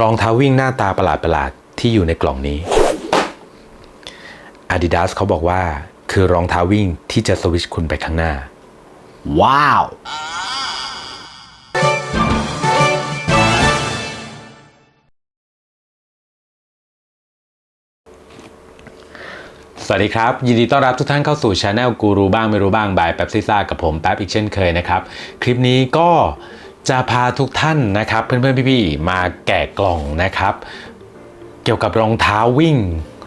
รองเท้าวิ่งหน้าตาประหลาดๆที่อยู่ในกล่องนี้ Adidas เขาบอกว่าคือรองเท้าวิ่งที่จะสวิชคุณไปข้างหน้า ว้าว สวัสดีครับ ยินดีต้อนรับทุกท่านเข้าสู่ช anel กูรูบ้างไม่รู้บ้างบายแป๊บซิซ่ากับผมแป๊บอีกเช่นเคยนะครับ คลิปนี้ก็ จะพาทุกท่านนะครับ เพื่อนๆพี่ๆมาแกะกล่องนะครับ เกี่ยวกับรองเท้าวิ่ง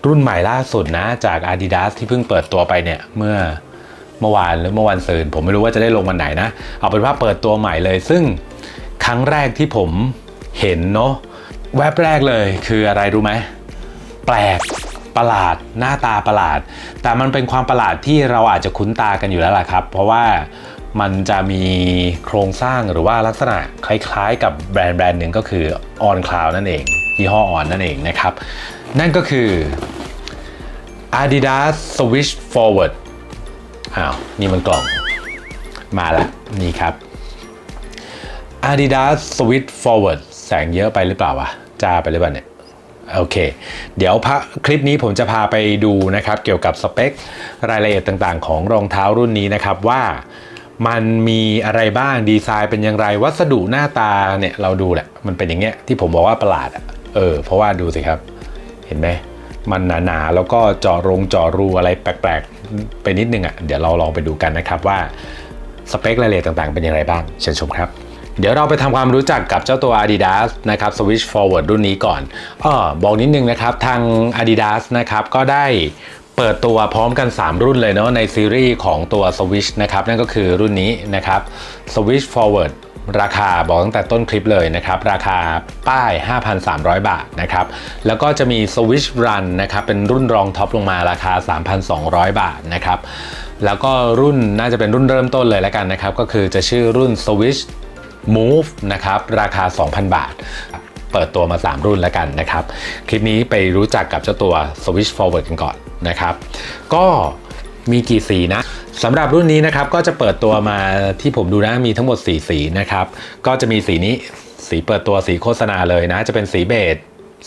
รุ่นใหม่ล่าสุดนะจาก Adidas ที่เพิ่งเปิดตัวไปเนี่ยเมื่อเมื่อวานหรือเมื่อวันซืนผมไม่รู้ว่าจะได้ลงวันไหนนะ เอาเป็นว่าเปิดตัวใหม่เลย ซึ่งครั้งแรกที่ผมเห็นเนาะแวบแรกเลยคืออะไรรู้ไหมแปลกประหลาดหน้าตาประหลาด แต่มันเป็นความประหลาดที่เราอาจจะคุ้นตากันอยู่แล้วล่ะครับ เพราะว่า มันจะมีโครงสร้างหรือว่าลักษณะคล้ายๆ กับแบรนด์แบรนด์หนึ่งก็คือ On Cloud นั่นเองยี่ห้อ On นั่นเองนะครับ นั่นก็คือ Adidas Swish Forward อ้าว นี่มันกล่องมาล้วนี่ครับ Adidas Swift Forward แสงเยอะไปหรือเปล่าวะ จ้าไปหรือเปล่าเนี่ยโอเค เดี๋ยวพะคลิปนี้ผมจะพาไปดูนะครับ เกี่ยวกับสเปค รายละเอียดต่างๆ ของรองเท้ารุ่นนี้นะครับว่า มันมีอะไรบ้างดีไซน์เป็นอย่างไร วัสดุหน้าตาเนี่ยเราดูแหละ มันเป็นอย่างเงี้ยที่ผมบอกว่าประหลาดอะเออเพราะว่าดูสิครับ เห็นไหมมันหนาๆแล้วก็เจาะรงเจาะรูอะไรแปลกๆ ไปนิดนึงอะ่ะเดี๋ยวเราลองไปดูกันนะครับว่าสเปครายละเอียดต่างๆ เป็นอย่างไรบ้าง เชิญชมครับ เดี๋ยวเราไปทำความรู้จักกับเจ้าตัว Adidas นะครับ Switch Forward รุ่นนี้ก่อนอ้อบอกนิดนึงนะครับ ทาง Adidas นะครับก็ได้ เปิดตัวพร้อมกัน 3 รุ่นเลยเนาะในซีรีส์ของตัว Switch นะครับ นั่นก็คือรุ่นนี้นะครับ Switch Forward ราคาบอกตั้งแต่ต้นคลิปเลยนะครับ ราคาป้าย 5,300 บาทนะครับ แล้วก็จะมี Switch Run นะครับ เป็นรุ่นรองท็อปลงมาราคา 3,200 บาทนะครับ แล้วก็รุ่นน่าจะเป็นรุ่นเริ่มต้นเลยแล้วกันนะครับ ก็คือจะชื่อรุ่น Switch Move นะครับ ราคา 2,000 บาท เปิดตัวมา 3 รุ่นแล้วกันนะครับ คลิปนี้ไปรู้จักกับเจ้าตัว Switch Forward กันก่อนนะครับ ก็มีกี่สีนะสำหรับรุ่นนี้นะครับก็จะเปิดตัวมาที่ผมดูนะมีทั้งหมด 4 สีนะครับ ก็จะมีสีนี้สีเปิดตัวสีโฆษณาเลยนะ จะเป็นสีเบจ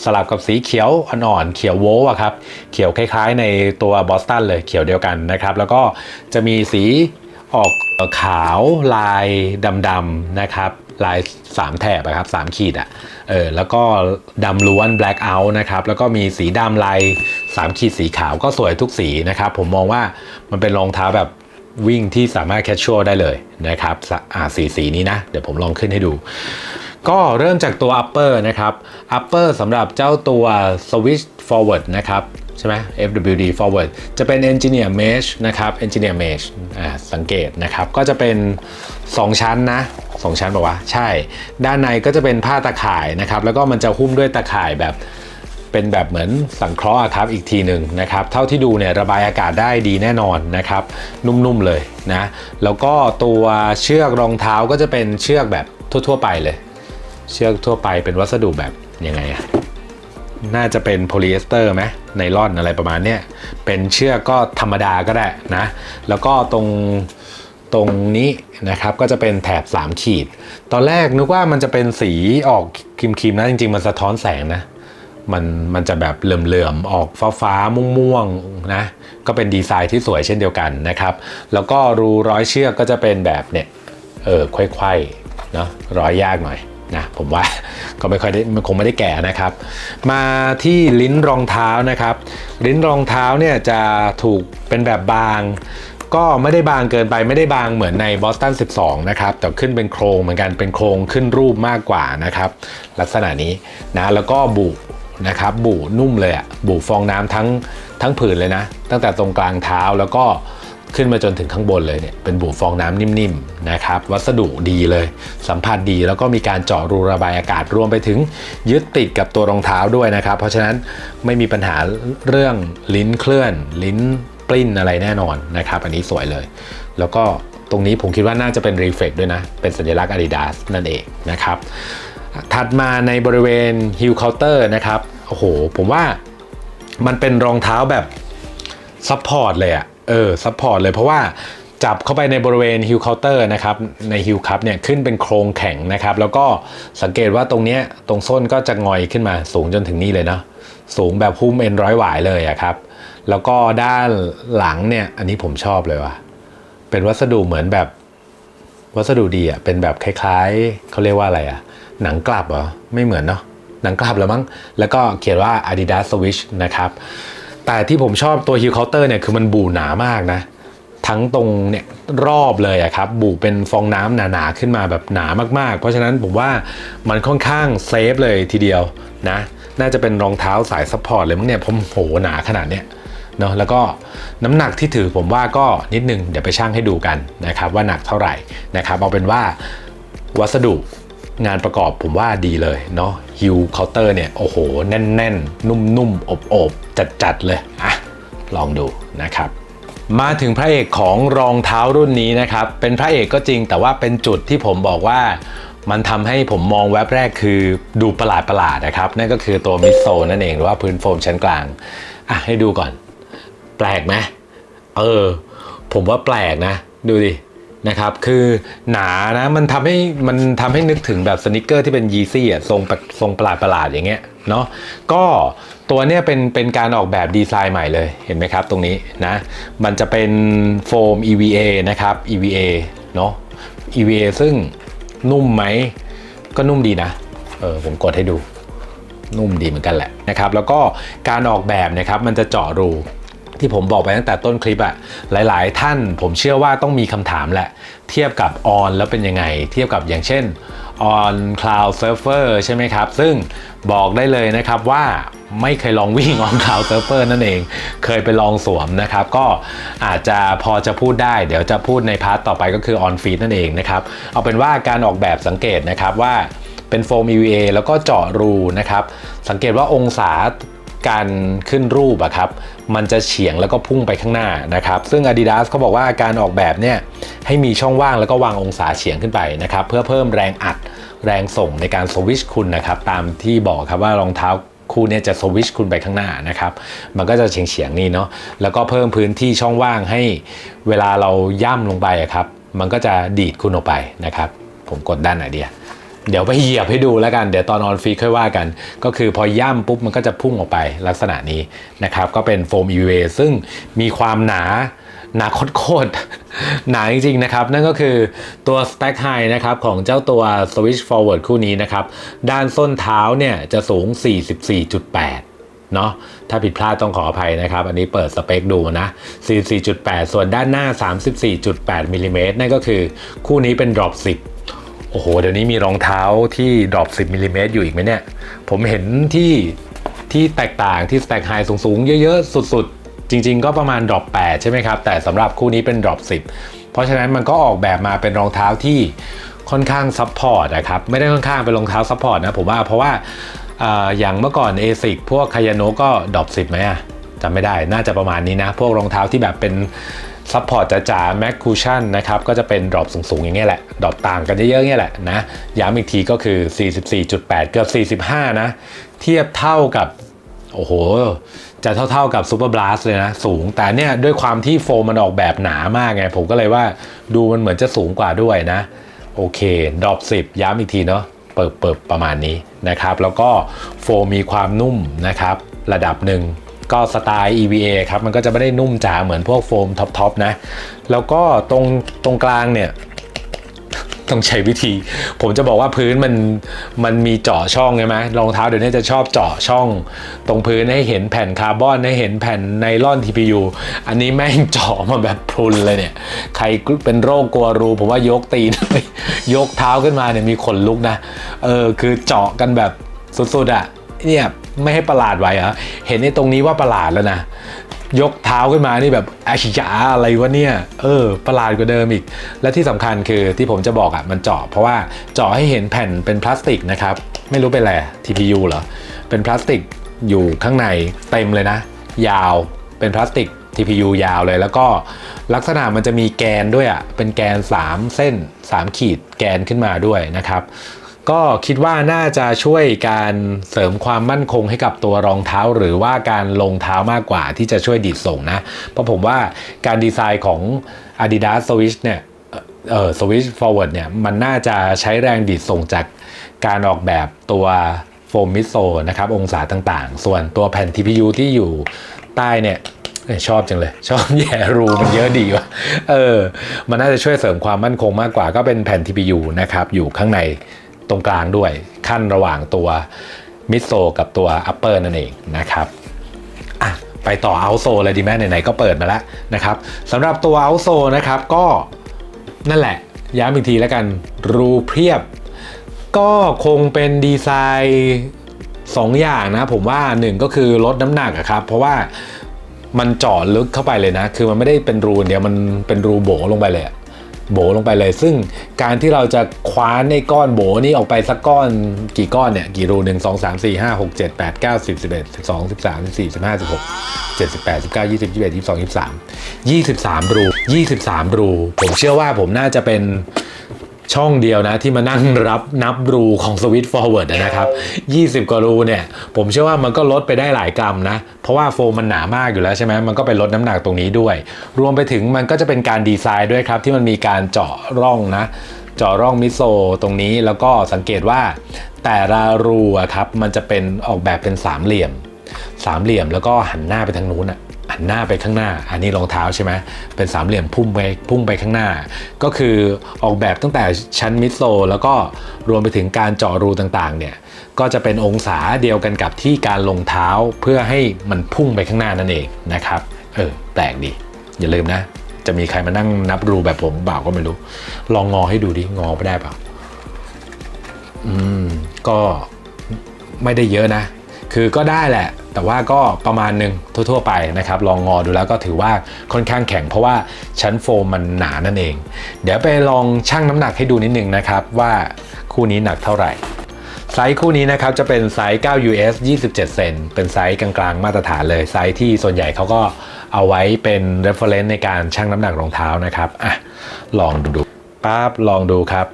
สลับกับสีเขียวอ่อนๆเขียวโวอะครับ เขียวคล้ายๆ ในตัวบอสตันเลยเขียวเดียวกันนะครับ แล้วก็จะมีสีออกขาวลายดำๆนะครับ ลาย 3 แถบอะครับ 3 ขีดอะ เออแล้วก็ดำล้วน black out นะครับแล้วก็มีสีดำลาย3ขีดสีขาวก็สวยทุกสีนะครับผมมองว่ามันเป็นรองเท้าแบบวิ่งที่สามารถแคชชัวได้เลยนะครับสอ่าสีสีนี้นะ เดี๋ยวผมลองขึ้นให้ดู ก็เริ่มจากตัว upper นะครับ upper สำหรับเจ้าตัว switch forward นะครับใช่ไหม FWD forward จะเป็น engineer mesh นะครับ engineer mesh อ่าสังเกตนะครับ ก็จะเป็น 2 ชั้นนะ2ชั้นบอกว่าใช่ ด้านในก็จะเป็นผ้าตะข่ายนะครับ แล้วก็มันจะหุ้มด้วยตะข่ายแบบเป็นแบบเหมือนสังเคราะห์ครับอีกทีหนึ่งนะครับ เท่าที่ดูเนี่ยระบายอากาศได้ดีแน่นอนนะครับ นุ่มๆเลยนะ แล้วก็ตัวเชือกรองเท้าก็จะเป็นเชือกแบบทั่ว ๆ ไปเลย เชือกทั่วไปเป็นวัสดุแบบยังไงอะน่าจะเป็นโพลีเอสเตอร์ไหมไนล่อนอะไรประมาณเนี้ยเป็นเชือกก็ธรรมดาก็ได้นะ แล้วก็ตรง ตรงนี้นะครับก็จะเป็นแถบ 3 ขีด ตอนแรกนึกว่ามันจะเป็นสีออกครีมๆนะจริงๆ มันสะท้อนแสงนะมันมันจะแบบเหลื่อมๆ ออกฟ้าฟ้าๆม่วงๆนะ ก็เป็นดีไซน์ที่สวยเช่นเดียวกันนะครับ แล้วก็รูร้อยเชือกก็จะเป็นแบบเนี่ย เออควยๆเนาะร้อยยากหน่อยนะผมว่าก็ไม่ค่อยได้มันคงไม่ได้แก่นะครับ มาที่ลิ้นรองเท้านะครับ ลิ้นรองเท้าเนี่ยจะถูกเป็นแบบบาง ก็ไม่ได้บางเกินไปไม่ได้บางเหมือนในบอสตัน 12 นะครับ แต่ขึ้นเป็นโครงเหมือนกันเป็นโครงขึ้นรูปมากกว่านะครับ ลักษณะนี้นะแล้วก็บุนะครับบุนุ่มเลยอะบุฟองน้ำทั้งทั้งผืนเลยนะ ตั้งแต่ตรงกลางเท้าแล้วก็ขึ้นมาจนถึงข้างบนเลยเนี่ยเป็นบุฟองน้ำนิ่มๆนะครับ วัสดุดีเลย สัมผัสดีแล้วก็มีการเจาะรูระบายอากาศรวมไปถึงยึดติดกับตัวรองเท้าด้วยนะครับ เพราะฉะนั้นไม่มีปัญหาเรื่องลิ้นเคลื่อนลิ้น ลิ้นอะไรแน่นอนนะครับ อันนี้สวยเลย แล้วก็ตรงนี้ผมคิดว่าน่าจะเป็นรีเฟกด้วยนะ เป็นสัญลักษณ์ Adidas นั่นเองนะครับ ถัดมาในบริเวณฮิลเคาน์เตอร์นะครับ โอ้โห ผมว่ามันเป็นรองเท้าแบบซัพพอร์ตเลยอะเออซัพพอร์ตเลยเพราะว่าจับเข้าไปในบริเวณฮิลเคาน์เตอร์นะครับในฮิลคัพเนี่ยขึ้นเป็นโครงแข็งนะครับ แล้วก็สังเกตว่าตรงเนี้ยตรงส้นก็จะงอยขึ้นมาสูงจนถึงนี่เลยเนาะสูงแบบหุ้มเอ็นร้อยหวายเลยอะครับ แล้วก็ด้านหลังเนี่ย อันนี้ผมชอบเลยว่ะ เป็นวัสดุเหมือนแบบ วัสดุดีอะ เป็นแบบคล้ายๆ เขาเรียกว่าอะไรอะ หนังกลับเหรอ ไม่เหมือนเนาะ หนังกลับแล้วมั้ง แล้วก็เขียนว่า Adidas Switch นะครับ แต่ที่ผมชอบตัว Heel Counter เนี่ยคือมันบูหนามากนะ ทั้งตรงเนี่ยรอบเลยอะครับ บูเป็นฟองน้ำหนาๆขึ้นมาแบบหนามากๆ เพราะฉะนั้นผมว่ามันค่อนข้างเซฟเลยทีเดียวนะ น่าจะเป็นรองเท้าสายซัพพอร์ตเลยมั้งเนี่ย ผมโหหนาขนาดเนี้ย เนาะแล้วก็น้ำหนักที่ถือผมว่าก็นิดนึงเดี๋ยวไปชั่งให้ดูกันนะครับว่าหนักเท่าไหร่นะครับเอาเป็นว่าวัสดุงานประกอบผมว่าดีเลยเนาะฮิวเคาน์เตอร์เนี่ยโอ้โห แน่นๆ นุ่มๆ อบๆ จัดๆ เลยอะลองดูนะครับ มาถึงพระเอกของรองเท้ารุ่นนี้นะครับ เป็นพระเอกก็จริงแต่ว่าเป็นจุดที่ผมบอกว่ามันทำให้ผมมองแว็บแรกคือดูประหลาดประหลาดนะครับ นั่นก็คือตัวมิโซนั่นเองหรือว่าพื้นโฟมชั้นกลางอะให้ดูก่อน แปลกไหมเออ ผมว่าแปลกนะ ดูดินะครับ คือหนานะมันทำให้มันทำให้นึกถึงแบบสนิเกอร์ที่เป็นยีซี่อะทรงประทรงประหลาดประหลาดอย่างเงี้ยเนาะก็ตัวเนี้ยเป็นเป็นการออกแบบดีไซน์ใหม่เลยเห็นไหมครับตรงนี้นะ มันจะเป็นโฟม EVA นะครับ EVA เนาะ EVA ซึ่งนุ่มไหม ก็นุ่มดีนะ เออผมกดให้ดูนุ่มดีเหมือนกันแหละนะครับ แล้วก็การออกแบบนะครับมันจะเจาะรู ที่ผมบอกไปตั้งแต่ต้นคลิปอะหลายๆ ท่านผมเชื่อว่าต้องมีคำถามแหละ เทียบกับ on แล้วเป็นยังไง เทียบกับอย่างเช่น on cloud surfer ใช่ไหมครับ ซึ่งบอกได้เลยนะครับว่าไม่เคยลองวิ่ง on cloud surfer นั่นเอง เคยไปลองสวมนะครับ ก็อาจจะพอจะพูดได้ เดี๋ยวจะพูดในพาร์ทต่อไปก็คือ on feed นั่นเองนะครับ เอาเป็นว่าการออกแบบสังเกตนะครับว่าเป็นโฟม EVA แล้วก็เจาะรูนะครับ สังเกตว่าองศา การขึ้นรูปอะครับมันจะเฉียงแล้วก็พุ่งไปข้างหน้านะครับ ซึ่ง Adidas เขาบอกว่าการออกแบบเนี่ยให้มีช่องว่างแล้วก็วางองศาเฉียงขึ้นไปนะครับ เพื่อเพิ่มแรงอัดแรงส่งในการสวิชคุณนะครับ ตามที่บอกครับว่ารองเท้าคู่เนี้จะสวิชคุณไปข้างหน้านะครับ มันก็จะเฉียงเฉียงนี่เนาะแล้วก็เพิ่มพื้นที่ช่องว่างให้เวลาเราย่ำลงไปอะครับ มันก็จะดีดคุณออกไปนะครับ ผมกดด้านไหนเดีย เดี๋ยวไปเหยียบให้ดูแล้วกัน เดี๋ยวตอนออนฟีค่อยว่ากัน ก็คือพอย่ำปุ๊บมันก็จะพุ่งออกไปลักษณะนี้นะครับ ก็เป็นโฟม EVA ซึ่งมีความหนาหนาโคตรหนาจริงๆนะครับ นั่นก็คือตัว Stack High นะครับของเจ้าตัว Switch Forward คู่นี้นะครับ ด้านส้นเท้าเนี่ยจะสูง 44.8เนาะถ้าผิดพลาดต้องขออภัยนะครับ อันนี้เปิดสเปคดูนะ 44.8 ส่วนด้านหน้า 34.8มิลลิเมตรนั่นก็คือคู่นี้เป็น drop 10 โอ้โห เดี๋ยวนี้มีรองเท้าที่ดรอป 10มิลลิเมตรอยู่อีกไหมเนี่ย ผมเห็นที่ที่แตกต่างที่สแต็กไฮสูงๆ เยอะๆ สุดๆ จริงๆ ก็ประมาณดรอป8ใช่ไหมครับ แต่สำหรับคู่นี้เป็นดรอป10 เพราะฉะนั้นมันก็ออกแบบมาเป็นรองเท้าที่ค่อนข้างซับพอร์ตนะครับ ไม่ได้ค่อนข้างเป็นรองเท้าซับพอร์ตนะผมว่าเพราะว่าอย่างเมื่อก่อน ASIC พวกคายาโนก็ดรอป10ไหมอะจำไม่ได้น่าจะประมาณนี้นะ พวกรองเท้าที่แบบเป็น ซัพพอร์ตจ๋าๆแม็กคูชั่นนะครับก็จะเป็นดรอปสูงๆอย่างเงี้ยแหละดรอปต่างกันเยอะๆเงี้ยแหละนะย้ำอีกทีก็คือ 44.8 เกือบ 45 นะ เทียบเท่ากับ โอ้โห จะเท่าๆกับซูเปอร์บลัสเลยนะ สูงแต่เนี่ยด้วยความที่โฟมมันออกแบบหนามากไง ผมก็เลยว่าดูมันเหมือนจะสูงกว่าด้วยนะ โอเคดรอป 10 ย้ำอีกทีเนาะเปิดเปิดประมาณนี้นะครับ แล้วก็โฟมมีความนุ่มนะครับ ระดับหนึ่ง ก็สไตล์ EVA ครับมันก็จะไม่ได้นุ่มจ๋าเหมือนพวกโฟมท็อปๆนะ แล้วก็ตรงตรงกลางเนี่ยต้องใช้วิธี ผมจะบอกว่าพื้นมันมันมีเจาะช่องใช่ไหมรองเท้าเดี๋ยวนี้จะชอบเจาะช่อง ตรงพื้นให้เห็นแผ่นคาร์บอนให้เห็นแผ่นไนลอน TPU อันนี้แม่งเจาะมาแบบพรุนเลยเนี่ย ใครเป็นโรคกลัวรู ผมว่ายกตีน ยกเท้าขึ้นมาเนี่ยมีขนลุกนะ เออคือเจาะกันแบบสุดๆอะเนี่ย ไม่ให้ประหลาดไว้อะเห็นในตรงนี้ว่าประหลาดแล้วนะยกเท้าขึ้นมานี่แบบอาชิยาอะไรวะเนี่ยเออประหลาดกว่าเดิมอีก และที่สำคัญคือที่ผมจะบอกอะ่ะมันเจาะเพราะว่าเจาะให้เห็นแผ่นเป็นพลาสติกนะครับ ไม่รู้เป็นอะไร TPU เหรอ เป็นพลาสติกอยู่ข้างในเต็มเลยนะ ยาวเป็นพลาสติก TPU ยาวเลย แล้วก็ลักษณะมันจะมีแกนด้วยอะ่ะเป็นแกน 3 เส้น 3 ขีดแกนขึ้นมาด้วยนะครับ ก็คิดว่าน่าจะช่วยการเสริมความมั่นคงให้กับตัวรองเท้า หรือว่าการลงเท้ามากกว่าที่จะช่วยดีดส่งนะ เพราะผมว่าการดีไซน์ของ Adidas Swish เนี่ยเออ Swish Forward เนี่ยมันน่าจะใช้แรงดีดส่งจากการออกแบบตัวโฟมมิโซนะครับ องศาต่างๆ ส่วนตัวแผ่น TPU ที่อยู่ใต้เนี่ยชอบจังเลย ชอบแย่รูมันเยอะดีว่ะเออ มันน่าจะช่วยเสริมความมั่นคงมากกว่าก็เป็นแผ่น TPU นะครับ อยู่ข้างใน ตรงกลางด้วย ขั้นระหว่างตัวมิดโซกับตัว upper นั่นเองนะครับอะไปต่อ out โซเลยดีแม่ไหนๆก็เปิดมาแล้วนะครับสำหรับตัว out โซนะครับก็นั่นแหละย้ำอีกทีแล้วกันรูเพียบ ก็คงเป็นดีไซน์สองอย่างนะ ผมว่าหนึ่งก็คือลดน้ำหนักครับ เพราะว่ามันเจาะลึกเข้าไปเลยนะ คือมันไม่ได้เป็นรูเดียวมันเป็นรูโบลงไปเลย โบลงไปเลย ซึ่งการที่เราจะคว้านในก้อนโบนี้ออกไปสักก้อนกี่ก้อนเนี่ย กี่รูหนึ่งสองสามสี่ห้าหกเจ็ดแปดเก้าสิบสิบเอ็ดสิบสองสิบสามสิบสี่สิบห้าสิบหกเจ็ดสิบแปดสิบเก้ายี่สิบยี่สิบเอ็ดยี่สิบสองยี่สิบสามยี่สิบสามรูยี่สิบสามรู ผมเชื่อว่าผมน่าจะเป็น ช่องเดียวนะที่มานั่งรับนับรูของสวิตฟอร์เวิร์ดนะครับ 20 กว่ารูเนี่ย ผมเชื่อว่ามันก็ลดไปได้หลายกรัมนะ เพราะว่าโฟมมันหนามากอยู่แล้วใช่ไหมมันก็ไปลดน้ำหนักตรงนี้ด้วย รวมไปถึงมันก็จะเป็นการดีไซน์ด้วยครับ ที่มันมีการเจาะร่องนะ เจาะร่องมิโซตรงนี้แล้วก็สังเกตว่าแต่ละรูครับมันจะเป็นออกแบบเป็นสามเหลี่ยม สามเหลี่ยมแล้วก็หันหน้าไปทางนู้นอะ หันหน้าไปข้างหน้า อันนี้รองเท้าใช่ไหมเป็นสามเหลี่ยมพุ่งไปพุ่งไปข้างหน้า ก็คือออกแบบตั้งแต่ชั้นมิดโซแล้วก็รวมไปถึงการเจาะรูต่างๆเนี่ยก็จะเป็นองศาเดียวกันกับที่การลงเท้าเพื่อให้มันพุ่งไปข้างหน้านั่นเองนะครับเออแปลกดีอย่าลืมนะ จะมีใครมานั่งนับรูแบบผมเปล่าก็ไม่รู้ ลองงอให้ดูดิงอไปได้เปล่าอืมก็ไม่ได้เยอะนะ คือก็ได้แหละ แต่ว่าก็ประมาณหนึ่งทั่ว ๆ ไปนะครับ ลองงอดูแล้วก็ถือว่าค่อนข้างแข็งเพราะว่าชั้นโฟมมันหนานั่นเอง เดี๋ยวไปลองชั่งน้ำหนักให้ดูนิดนึงนะครับว่าคู่นี้หนักเท่าไหร่ไซส์คู่นี้นะครับจะเป็นไซส์ 9 US 27 เซน เป็นไซส์กลางๆ มาตรฐานเลย ไซส์ที่ส่วนใหญ่เขาก็เอาไว้เป็น reference ในการชั่งน้ำหนักรองเท้านะครับ อะ ลองดูดูปั๊บลองดูครับ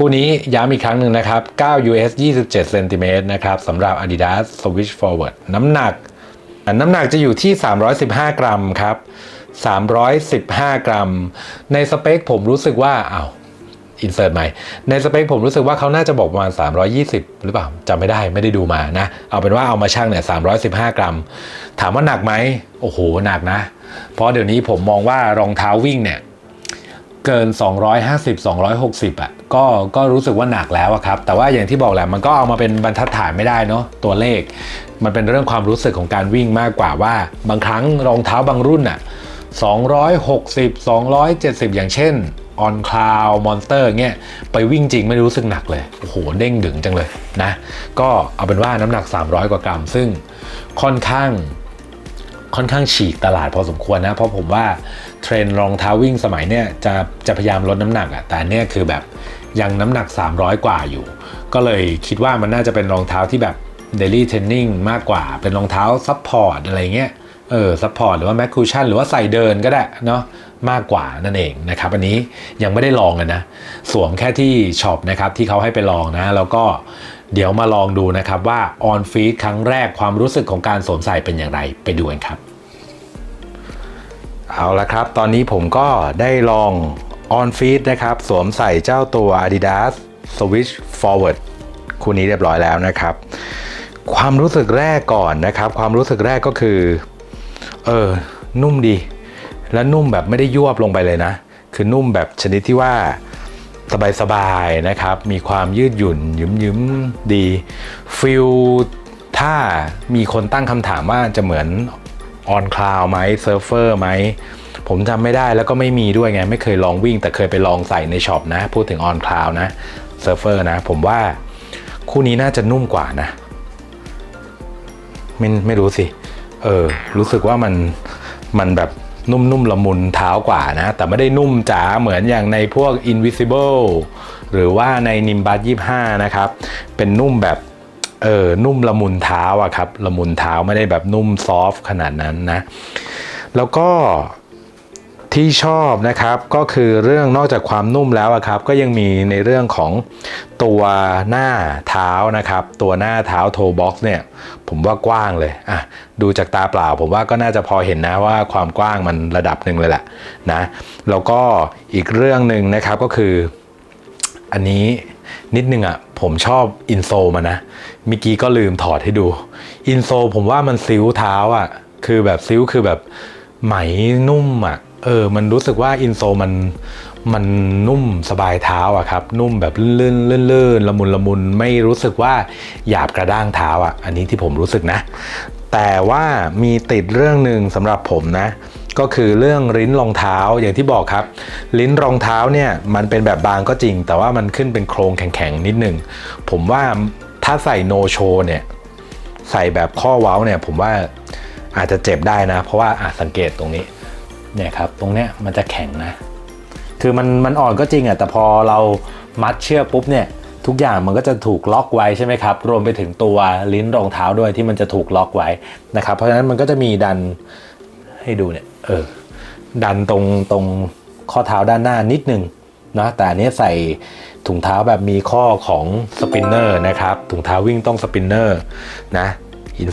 คู่นี้ย้ำอีกครั้งหนึ่งนะครับ 9 US 27เซนติเมตรนะครับสำหรับ Adidas Switch Forward น้ำหนัก น้ำหนักจะอยู่ที่ 315 กรัมครับ 315 กรัม ในสเปคผมรู้สึกว่าอ้าวอินเสิร์ตใหม่ ในสเปคผมรู้สึกว่าเขาน่าจะบอกประมาณ 320 หรือเปล่าจำไม่ได้ไม่ได้ดูมานะ เอาเป็นว่าเอามาชั่งเนี่ย 315 กรัม ถามว่าหนักไหม โอ้โห หนักนะ เพราะเดี๋ยวนี้ผมมองว่ารองเท้าวิ่งเนี่ย เกิน 250 260อะก็ก็รู้สึกว่าหนักแล้วอะครับ แต่ว่าอย่างที่บอกแหละมันก็เอามาเป็นบรรทัดฐานไม่ได้เนาะตัวเลข มันเป็นเรื่องความรู้สึกของการวิ่งมากกว่าว่า บางครั้งรองเท้าบางรุ่นอะ260 270 อย่างเช่น On Cloud Monster เงี้ยไปวิ่งจริงไม่รู้สึกหนักเลย โอ้โห เด้งดึงจังเลยนะ ก็เอาเป็นว่าน้ำหนัก 300 กว่ากรัม ซึ่งค่อนข้างค่อนข้างฉีกตลาดพอสมควรนะ เพราะผมว่า เทรนด์รองเท้าวิ่งสมัยเนี้ยจะจะพยายามลดน้ำหนักอะแต่เนี่ยคือแบบยังน้ำหนัก 300 กว่าอยู่ ก็เลยคิดว่ามันน่าจะเป็นรองเท้าที่แบบ daily training มากกว่าเป็นรองเท้าซัพพอร์ตอะไรเงี้ยเออซัพพอร์ตหรือว่าแมคคูชั่นหรือว่าใส่เดินก็ได้เนาะมากกว่านั่นเองนะครับ อันนี้ยังไม่ได้ลองกันนะ สวมแค่ที่ช็อปนะครับ ที่เขาให้ไปลองนะ แล้วก็เดี๋ยวมาลองดูนะครับว่า on feed ครั้งแรกความรู้สึกของการสวมใส่เป็นอย่างไรไปดูกันครับ เอาละครับ ตอนนี้ผมก็ได้ลอง on feed นะครับ สวมใส่เจ้าตัว Adidas Switch Forward คู่นี้เรียบร้อยแล้วนะครับ ความรู้สึกแรกก่อนนะครับ ความรู้สึกแรกก็คือ เออ นุ่มดี และนุ่มแบบไม่ได้ยวบลงไปเลยนะ คือนุ่มแบบชนิดที่ว่าสบายๆนะครับ มีความยืดหยุ่นยิ้มยิ้มๆดีฟิลถ้ามีคนตั้งคำถามว่าจะเหมือน ออนคลาวไหมเซิร์ฟเฟอร์ไหมผมจำไม่ได้แล้วก็ไม่มีด้วยไง ไม่เคยลองวิ่ง แต่เคยไปลองใส่ในช็อปนะ พูดถึงออนคลาวนะเซิร์ฟเฟอร์นะ ผมว่าคู่นี้น่าจะนุ่มกว่านะไม่ไม่รู้สิ เออ รู้สึกว่ามันมันแบบนุ่มๆละมุนเท้ากว่านะ แต่ไม่ได้นุ่มจ๋าเหมือนอย่างในพวก Invisible หรือว่าใน Nimbus 25 นะครับ เป็นนุ่มแบบ เออนุ่มละมุนเท้าอะครับละมุนเท้าไม่ได้แบบนุ่มซอฟต์ขนาดนั้นนะ แล้วก็ที่ชอบนะครับก็คือเรื่องนอกจากความนุ่มแล้วครับ ก็ยังมีในเรื่องของตัวหน้าเท้านะครับ ตัวหน้าเท้าโทบ็อกซ์เนี่ย ผมว่ากว้างเลยอะดูจากตาเปล่า ผมว่าก็น่าจะพอเห็นนะว่าความกว้างมันระดับหนึ่งเลยแหละนะแล้วก็อีกเรื่องหนึ่งนะครับก็คือ อันนี้นิดนึงอะ ผมชอบอินโซมานนะมื่อกี้ก็ลืมถอดให้ดู อินโซผมว่ามันซิ้วเท้าอะ คือแบบซิ้วคือแบบไหมนุ่มอะ เออ มันรู้สึกว่าอินโซมันมันนุ่มสบายเท้าอะครับ นุ่มแบบลื่นๆลื่นๆละมุนละมุนไม่รู้สึกว่าหยาบกระด้างเท้าอะอันนี้ที่ผมรู้สึกนะ แต่ว่ามีติดเรื่องหนึ่งสำหรับผมนะ ก็คือเรื่องลิ้นรองเท้าอย่างที่บอกครับ ลิ้นรองเท้าเนี่ยมันเป็นแบบบางก็จริง แต่ว่ามันขึ้นเป็นโครงแข็งๆนิดหนึ่งผมว่าถ้าใส่โนโชเนี่ยใส่แบบข้อเว้าเนี่ยผมว่าอาจจะเจ็บได้นะ เพราะว่าอะสังเกตตรงนี้เนี่ยครับตรงเนี้ยมันจะแข็งนะ คือมันมันอ่อนก็จริงอะแต่พอเรามัดเชือกปุ๊บเนี่ยทุกอย่างมันก็จะถูกล็อกไว้ใช่ไหมครับ รวมไปถึงตัวลิ้นรองเท้าด้วยที่มันจะถูกล็อกไว้นะครับ เพราะฉะนั้นมันก็จะมีดันให้ดูเนี่ย เออดันตรงตรงข้อเท้าด้านหน้านิดนึงนะแต่อันนี้ใส่ถุงเท้าแบบมีข้อของสปินเนอร์นะครับ ถุงเท้าวิ่งต้องสปินเนอร์นะอิน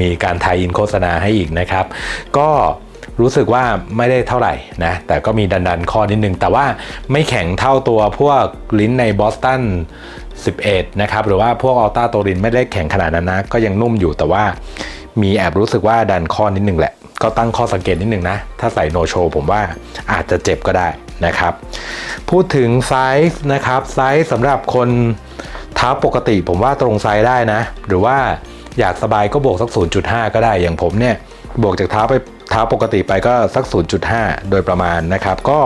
มีการไทยอินโฆษณาให้อีกนะครับ ก็รู้สึกว่าไม่ได้เท่าไหร่นะ แต่ก็มีดันดันๆข้อนิดนึง แต่ว่าไม่แข็งเท่าตัวพวกลิ้นในบอสตัน11 นะครับ หรือว่าพวกอัลต้าโตรินไม่ได้แข็งขนาดนั้นนะ ก็ยังนุ่มอยู่แต่ว่ามีแอบรู้สึกว่าดันข้อนิดนึงแหละ ก็ตั้งข้อสังเกตนิดหนึ่งนะ ถ้าใส่โนโชผมว่าอาจจะเจ็บก็ได้นะครับ พูดถึงไซส์นะครับ ไซส์สำหรับคนเท้าปกติผมว่าตรงไซส์ได้นะ หรือว่าอยากสบายก็บวกสัก 0.5 ก็ได้ อย่างผมเนี่ย บวกจากเท้าไปเท้าปกติไปก็สัก 0.5 โดยประมาณนะครับ ก็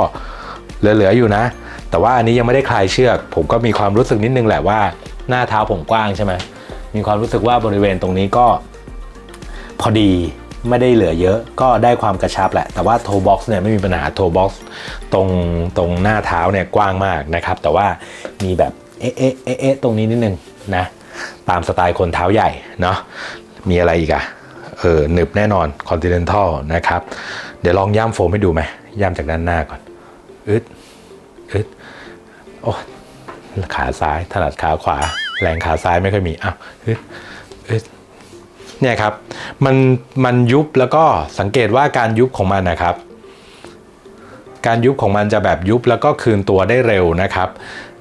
เหลือๆอยู่นะ แต่ว่าอันนี้ยังไม่ได้คลายเชือก ผมก็มีความรู้สึกนิดนึงแหละว่า หน้าเท้าผมกว้างใช่ไหมมีความรู้สึกว่าบริเวณตรงนี้ก็พอดี ไม่ได้เหลือเยอะก็ได้ความกระชับแหละ แต่ว่าโทบ็อกซ์เนี่ยไม่มีปัญหาโทบ็อกซ์ตรงตรงหน้าเท้าเนี่ยกว้างมากนะครับ แต่ว่ามีแบบเอ๊ะเอ๊ะเอ๊ะตรงนี้นิดนึงนะตามสไตล์คนเท้าใหญ่เนาะมีอะไรอีกอะเออหนึบแน่นอน Continental นะครับ เดี๋ยวลองย่ำโฟมให้ดูไหมย่ำจากด้านหน้าก่อนอึดอึดโอ้ขาซ้ายถนัดขาขวา แรงขาซ้ายไม่ค่อยมีอ้าวอึดอึด เนี่ยครับมันมันยุบแล้วก็สังเกตว่าการยุบของมันนะครับ การยุบของมันจะแบบยุบแล้วก็คืนตัวได้เร็วนะครับ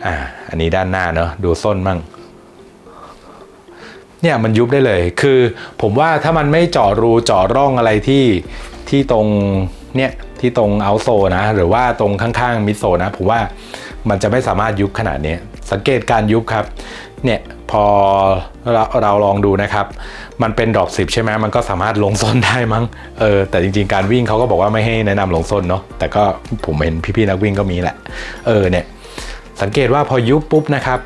อ่าอันนี้ด้านหน้าเนอะดูส้นมั่งเนี่ยมันยุบได้เลย คือผมว่าถ้ามันไม่เจาะรูเจาะร่องอะไรที่ที่ตรงเนี่ยที่ตรงเอาโซนะ หรือว่าตรงข้างๆมิดโซนะ ผมว่า มันจะไม่สามารถยุบขนาดนี้ สังเกตการยุบครับ เนี่ยพอเราเราลองดูนะครับ มันเป็นดรอปสิบใช่ไหมมันก็สามารถลงส้นได้มั้ง เออ แต่จริงๆ การวิ่งเขาก็บอกว่าไม่ให้แนะนำลงส้นเนาะ แต่ก็ผมเห็นพี่ๆนักวิ่งก็มีแหละ เออ เนี่ย สังเกตว่าพอยุบปุ๊บนะครับ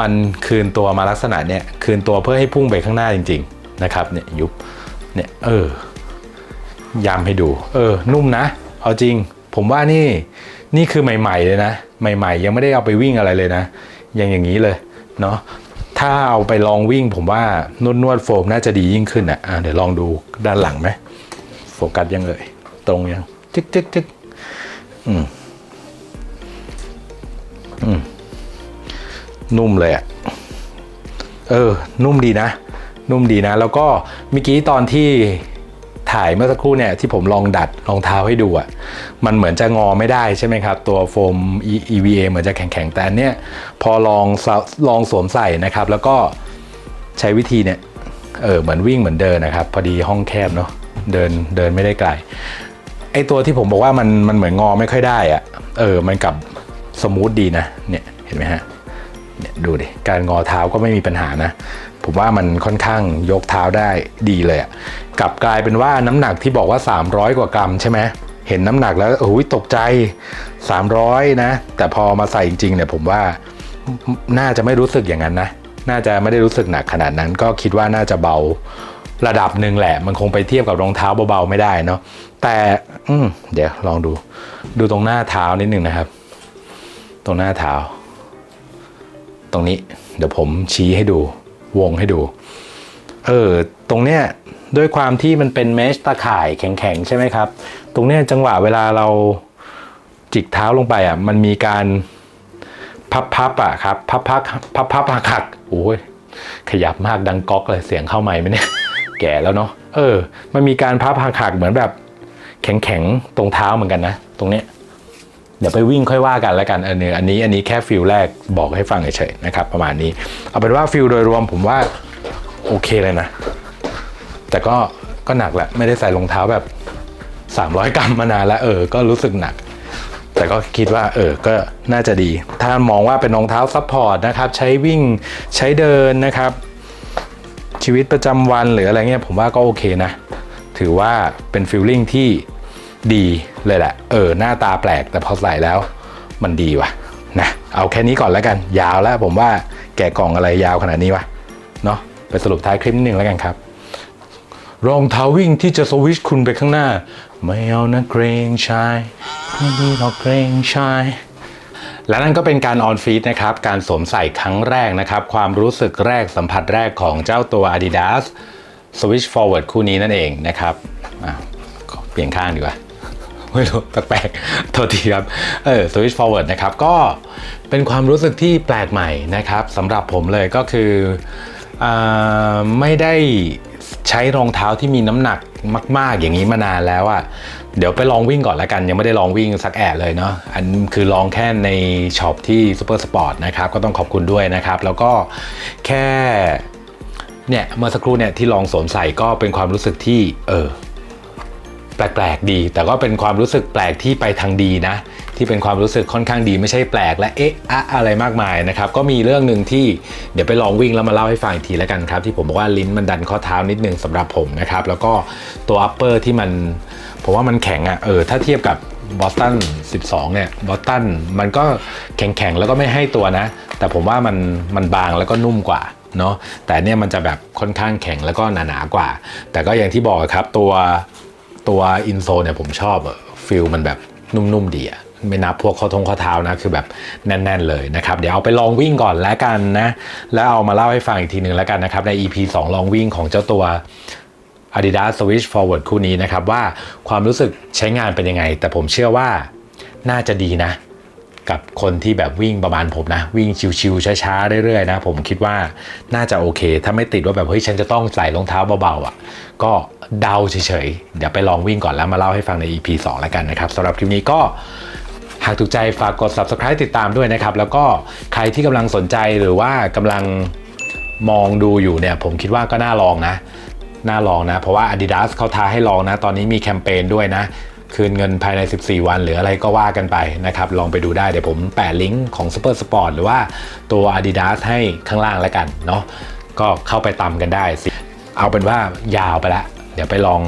มันคืนตัวมาลักษณะเนี่ย คืนตัวเพื่อให้พุ่งไปข้างหน้าจริง ๆ นะครับ เนี่ยยุบ เนี่ย เออย้ำให้ดู เออ นุ่มนะ เอาจริง ผมว่านี่ นี่คือใหม่ ๆ เลยนะ ใหม่ ๆ ยังไม่ได้เอาไปวิ่งอะไรเลยนะ ยังอย่างนี้เลยเนาะถ้าเอาไปลองวิ่งผมว่านวดนวดโฟมน่าจะดียิ่งขึ้นอะอะเดี๋ยวลองดูด้านหลังไหมโฟกัสยังเอ่ยตรงยังจึ๊กจึ๊กจึ๊กอืมอืมนุ่มเลยอะเออ นุ่มดีนะ นุ่มดีนะ แล้วก็เมื่อกี้ตอนที่ ถ่ายเมื่อสักครู่เนี่ยที่ผมลองดัดรองเท้าให้ดูอะมันเหมือนจะงอไม่ได้ใช่ไหมครับ ตัวโฟม EVA เหมือนจะแข็งๆแต่อันเนี้ยพอลองลองสวมใส่นะครับ แล้วก็ใช้วิธีเนี่ยเออเหมือนวิ่งเหมือนเดินนะครับ พอดีห้องแคบเนาะเดินเดินไม่ได้ไกลไอตัวที่ผมบอกว่ามันมันเหมือนงอไม่ค่อยได้อะเออมันกลับสมูทดีนะเนี่ยเห็นไหมฮะเนี่ยดูดิการงอเท้าก็ไม่มีปัญหานะ ผมว่ามันค่อนข้างยกเท้าได้ดีเลยอะกลับกลายเป็นว่าน้ำหนักที่บอกว่า 300 กว่ากรัมใช่ไหมเห็นน้ำหนักแล้วโอ้ยตกใจ 300 นะ แต่พอมาใส่จริงๆเนี่ยผมว่าน่าจะไม่รู้สึกอย่างนั้นนะ น่าจะไม่ได้รู้สึกหนักขนาดนั้น ก็คิดว่าน่าจะเบาระดับหนึ่งแหละ มันคงไปเทียบกับรองเท้าเบาๆไม่ได้เนาะแต่อืมเดี๋ยวลองดู ดูตรงหน้าเท้านิดหนึ่งนะครับ ตรงหน้าเท้า ตรงนี้ เดี๋ยวผมชี้ให้ดู วงให้ดู เออ ตรงเนี้ยด้วยความที่มันเป็นเมชตะข่ายแข็งๆ ใช่ไหมครับ ตรงเนี้ยจังหวะเวลาเราจิกเท้าลงไปอะ มันมีการพับพับอะครับ พับพับพับพับหักหักโอ้ยขยับมากดังก๊อกเลยเสียงเข้าใหม่ไหมเนี่ย แก่แล้วเนาะ เออ มันมีการพับหักหักเหมือนแบบแข็งๆ ตรงเท้าเหมือนกันนะ ตรงเนี้ย เดี๋ยวไปวิ่งค่อยว่ากันแล้วกันอันนี้อันนี้อันนี้แค่ฟิลแรกบอกให้ฟังเฉยๆนะครับ ประมาณนี้ เอาเป็นว่าฟิลโดยรวมผมว่าโอเคเลยนะ แต่ก็ก็หนักแหละไม่ได้ใส่รองเท้าแบบ 300 กรัมมานานแล้วเออ ก็รู้สึกหนัก แต่ก็คิดว่า เออ ก็น่าจะดี ถ้ามองว่าเป็นรองเท้าซัพพอร์ตนะครับ ใช้วิ่งใช้เดินนะครับ ชีวิตประจำวันหรืออะไรเงี้ยผมว่าก็โอเคนะ ถือว่าเป็นฟิลลิ่งที่ ดีเลยแหละ เออ หน้าตาแปลกแต่พอใส่แล้วมันดีว่ะนะเอาแค่นี้ก่อนแล้วกัน ยาวแล้วผมว่าแกะกล่องอะไรยาวขนาดนี้วะเนาะไปสรุปท้ายคลิปนิดนึงแล้วกันครับ รองเท้าวิ่งที่จะสวิชคุณไปข้างหน้า ไม่เอานะเกรงชายไม่ดีหรอกเกรงชายและนั่นก็เป็นการออนฟีดนะครับ การสวมใส่ครั้งแรกนะครับ ความรู้สึกแรกสัมผัสแรกของเจ้าตัว Adidas Switch Forward คู่นี้นั่นเองนะครับเปลี่ยนข้างดีกว่า ไม่รู้แปลกๆโทษทีครับ เออ Switch Forward นะครับ ก็เป็นความรู้สึกที่แปลกใหม่นะครับสำหรับผมเลยก็คืออ่าไม่ได้ใช้รองเท้าที่มีน้ำหนักมาก ๆ อย่างนี้มานานแล้วอะ่ะเดี๋ยวไปลองวิ่งก่อนล้วกัน ยังไม่ได้ลองวิ่งสักแอะเลยเนาะอันคือลองแค่ในช็อปที่ Super Sport นะครับ ก็ต้องขอบคุณด้วยนะครับ แล้วก็แค่เนี่ยเมื่อสักครู่เนี่ยที่ลองสวมใส่ก็เป็นความรู้สึกที่เออ แปลกๆดี แต่ก็เป็นความรู้สึกแปลกที่ไปทางดีนะ ที่เป็นความรู้สึกค่อนข้างดีไม่ใช่แปลกและเอ๊ะอะอะไรมากมายนะครับ ก็มีเรื่องหนึ่งที่เดี๋ยวไปลองวิ่งแล้วมาเล่าให้ฟังอีกทีแล้วกันครับ ที่ผมบอกว่าลิ้นมันดันข้อเท้านิดนึงสำหรับผมนะครับ แล้วก็ตัว upper ที่มันผมว่ามันแข็งอะ่ะเออถ้าเทียบกับบอสตัน 12 เนี่ย บอสตัน มันก็แข็งๆ แล้วก็ไม่ให้ตัวนะ แต่ผมว่ามัน มันบางแล้วก็นุ่มกว่า เนาะ แต่เนี่ยมันจะแบบค่อนข้างแข็งแล้วก็หนาๆ กว่า แต่ก็อย่างที่บอกครับ ตัว ตัวอินโซเนี่ยผมชอบฟิลมันแบบนุ่มๆดีอะไม่นับพวกข้อทงข้อเท้านะ คือแบบแน่น ๆ เลยนะครับ เดี๋ยวเอาไปลองวิ่งก่อนแล้วกันนะ แล้วเอามาเล่าให้ฟังอีกทีหนึ่งแล้วกันนะครับ ใน EP 2 ลองวิ่งของเจ้าตัว Adidas Switch Forward คู่นี้นะครับ ว่าความรู้สึกใช้งานเป็นยังไง แต่ผมเชื่อว่าน่าจะดีนะ กับคนที่แบบวิ่งประมาณผมนะ วิ่งชิวๆช้าๆเรื่อยๆนะ ผมคิดว่าน่าจะโอเค ถ้าไม่ติดว่าแบบเฮ้ยฉันจะต้องใส่รองเท้าเบาๆอะ ก็ เดาเฉยๆ เดี๋ยวไปลองวิ่งก่อนแล้วมาเล่าให้ฟังใน EP 2 แล้วกันนะครับสำหรับคลิปนี้ก็หากถูกใจฝากกด subscribe ติดตามด้วยนะครับ แล้วก็ใครที่กำลังสนใจหรือว่ากำลังมองดูอยู่เนี่ย ผมคิดว่าก็น่าลองนะ น่าลองนะ เพราะว่า Adidas เขาท้าให้ลองนะ ตอนนี้มีแคมเปญด้วยนะ คืนเงินภายใน 14 วัน หรืออะไรก็ว่ากันไปนะครับ ลองไปดูได้ เดี๋ยวผมแปะลิงก์ของ Super Sport หรือว่าตัว Adidas ให้ข้างล่างแล้วกันเนาะก็เข้าไปตามกันได้สิเอาเป็นว่ายาวไปละ เดี๋ยวไปลอง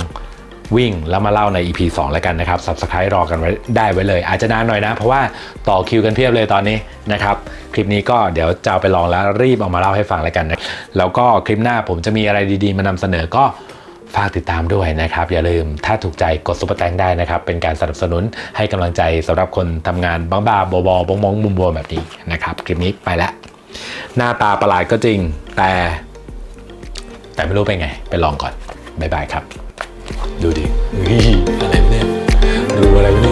วิ่งแล้วมาเล่าใน EP 2 แล้วกันนะครับ Subscribe รอกันไว้ได้ไว้เลย อาจจะนานหน่อยนะ เพราะว่าต่อคิวกันเพียบเลยตอนนี้นะครับ คลิปนี้ก็เดี๋ยวจะไปลองแล้วรีบเอามาเล่าให้ฟังแล้วกันนะแล้วก็คลิปหน้าผมจะมีอะไรดีๆ มานำเสนอก็ฝากติดตามด้วยนะครับ อย่าลืมถ้าถูกใจกดซุปเปอร์แตงได้นะครับ เป็นการสนับสนุนให้กำลังใจสำหรับคนทำงานบ้าบ้าบอบๆบงมองมุมบวแบบนี้นะครับ คลิปนี้ไปแล้วหน้าตาประหลาดก็จริง แต่ แต่ไม่รู้เป็นไง ไปลองก่อน บ๊ายบายครับ ดูดิเฮ้ยอะไรเนี่ยรู้อะไรเนี่ย